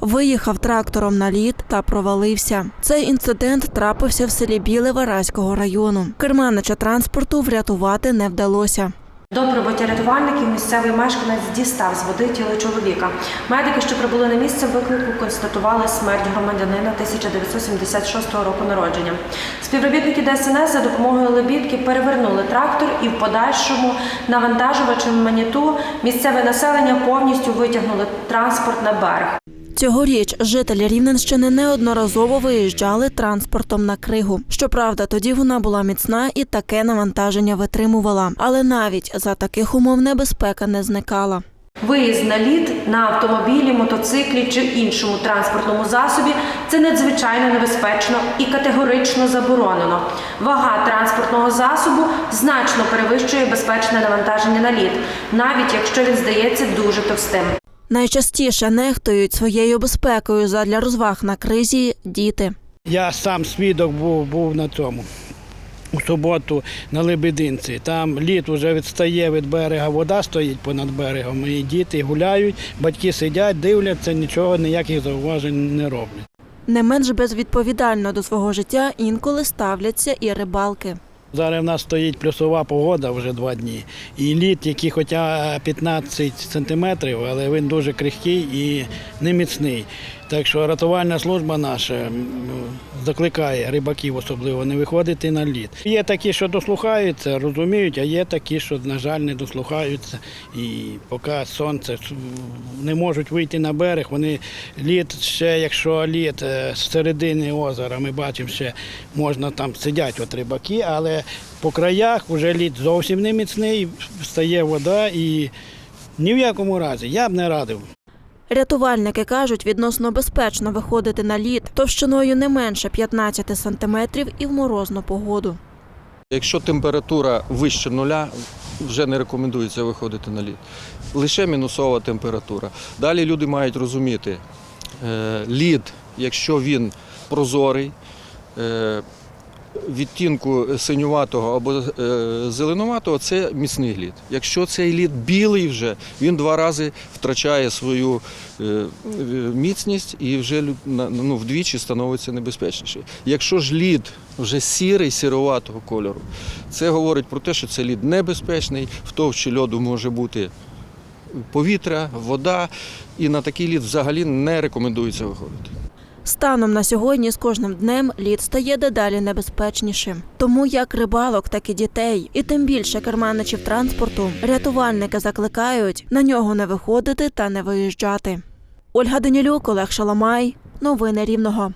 Виїхав трактором на лід та провалився. Цей інцидент трапився в селі Біле Вараського району. Керманича транспорту врятувати не вдалося. До прибуття рятувальників місцевий мешканець дістав з води тіло чоловіка. Медики, що прибули на місце виклику, констатували смерть громадянина 1976 року народження. Співробітники ДСНС за допомогою лебідки перевернули трактор і в подальшому навантажувачем маніту місцеве населення повністю витягнули транспорт на берег. Цьогоріч жителі Рівненщини неодноразово виїжджали транспортом на кригу. Щоправда, тоді вона була міцна і таке навантаження витримувала. Але навіть за таких умов небезпека не зникала. Виїзд на лід на автомобілі, мотоциклі чи іншому транспортному засобі це надзвичайно небезпечно і категорично заборонено. Вага транспортного засобу значно перевищує безпечне навантаження на лід, навіть якщо він здається дуже товстим. Найчастіше нехтують своєю безпекою задля розваг на кризі діти. Я сам свідок був, був на цьому. У суботу на Лебединці. Там лід вже відстає від берега, вода стоїть понад берегом, і діти гуляють, батьки сидять, дивляться, нічого, ніяких зауважень не роблять. Не менш безвідповідально до свого життя інколи ставляться і рибалки. Зараз в нас стоїть плюсова погода вже два дні. І лід, який хоча 15 сантиметрів, але він дуже крихкий і неміцний. Так що рятувальна служба наша закликає рибаків особливо не виходити на лід. Є такі, що дослухаються, розуміють, а є такі, що, на жаль, не дослухаються. І поки сонце не можуть вийти на берег, вони лід ще, якщо лід е, з середини озера, ми бачимо, ще можна там сидять от рибаки, але по краях вже лід зовсім не міцний, встає вода і ні в якому разі я б не радив. Рятувальники кажуть, відносно безпечно виходити на лід товщиною не менше 15 сантиметрів і в морозну погоду. Якщо температура вище нуля, вже не рекомендується виходити на лід. Лише мінусова температура. Далі люди мають розуміти, е, лід, якщо він прозорий, е, відтінку синюватого або е, зеленуватого, це міцний лід. Якщо цей лід білий вже, він два рази втрачає свою е, міцність і вже ну, вдвічі становиться небезпечніший. Якщо ж лід вже сірий, сіроватого кольору, це говорить про те, що це лід небезпечний, в товщі льоду може бути повітря, вода, і на такий лід взагалі не рекомендується виходити. Станом на сьогодні з кожним днем лід стає дедалі небезпечнішим. Тому як рибалок, так і дітей, і тим більше керманичів транспорту, рятувальники закликають на нього не виходити та не виїжджати. Ольга Данілюк, Олег Шаламай. Новини Рівного.